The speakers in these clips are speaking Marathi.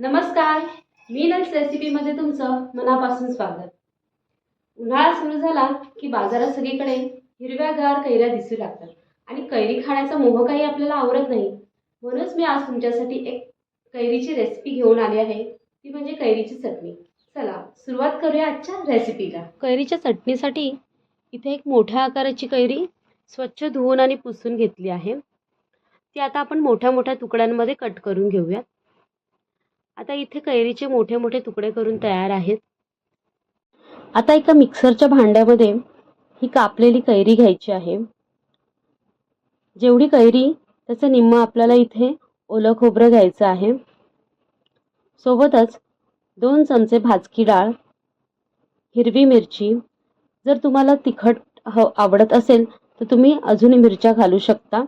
नमस्कार मी मीनच रेसिपीमध्ये तुमचं मनापासून स्वागत. उन्हाळा सुरू झाला की बाजारात सगळीकडे हिरव्यागार कैऱ्या दिसू लागतात आणि कैरी खाण्याचा मोह काही आपल्याला आवडत नाही. म्हणूनच मी आज तुमच्यासाठी एक कैरीची रेसिपी घेऊन आली आहे. ती म्हणजे कैरीची चटणी. चला सुरुवात करूया आजच्या रेसिपीला कैरीच्या चटणीसाठी इथे एक मोठ्या आकाराची कैरी स्वच्छ धुवून आणि पुसून घेतली आहे. ती आता आपण मोठ्या मोठ्या तुकड्यांमध्ये कट करून घेऊयात. आता इथे कैरीचे मोठे मोठे तुकडे करून तयार आहेत. आता एका मिक्सरच्या भांड्यामध्ये ही कापलेली कैरी घ्यायची आहे. जेवढी कैरी त्याचं निम्म आपल्याला इथे ओलं खोबरं घ्यायचं आहे. सोबतच दोन चमचे भाजकी डाळ हिरवी मिरची. जर तुम्हाला तिखट ह आवडत असेल तर तुम्ही अजून मिरच्या घालू शकता.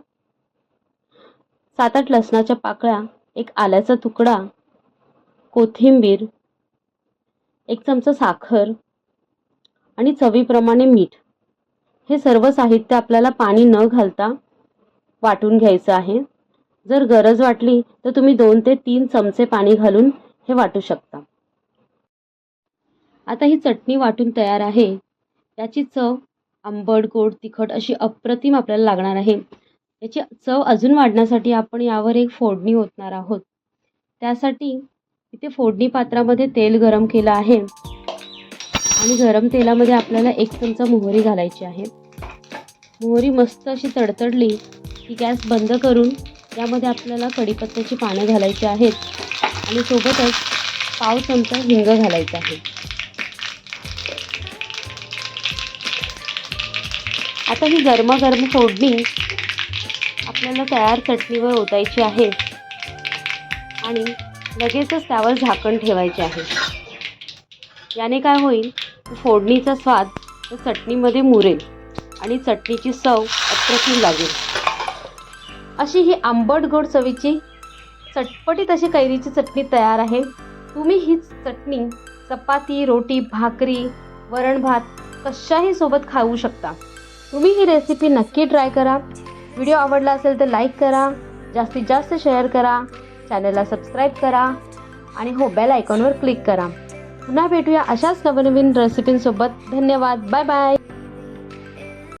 सात आठ लसणाच्या पाकळ्या एक आल्याचा तुकडा कोथिंबीर एक चमचा साखर आणि चवीप्रमाणे मीठ. हे सर्व साहित्य आपल्याला पाणी न घालता वाटून घ्यायचं आहे. जर गरज वाटली तर तुम्ही दोन ते तीन चमचे पाणी घालून हे वाटू शकता. आता ही चटणी वाटून तयार आहे. याची चव आंबट गोड तिखट अशी अप्रतिम आपल्याला लागणार आहे. याची चव अजून वाढण्यासाठी आपण यावर एक फोडणी ओतणार आहोत. त्यासाठी इथे फोडणी पात्रामध्ये तेल गरम केलं आहे. आणि गरम तेलामध्ये आपल्याला एक चमचा मोहरी घालायची आहे. मोहरी मस्त अशी तडतडली की गॅस बंद करून यामध्ये आपल्याला कढीपत्त्याची पानं घालायची आहेत. आणि सोबतच पाव चमचा हिंग घालायचा आहे. आता ही गरमागरम फोडणी आपल्याला तयार चटणीवर ओतायची आहे. आणि लगेचच त्यावर झाकण ठेवायचे आहे. याने काय होईल? फोडणीचा स्वाद चटणीमध्ये मुरेल आणि चटणीची चव अप्रतिम लागेल. अशी ही आंबट गोड चवीची चटपटीत अशी कैरीची चटणी तयार आहे. तुम्ही हीच चटणी चपाती रोटी भाकरी वरण भात कशाही सोबत खाऊ शकता. तुम्ही ही रेसिपी नक्की ट्राय करा. व्हिडिओ आवडला असेल तर लाईक करा. जास्तीत जास्त शेअर करा. चॅनलला सबस्क्राईब करा आणि हो बेल आयकॉनवर क्लिक करा. पुन्हा भेटूया अशाच नवनवीन रेसिपींसोबत धन्यवाद. Bye bye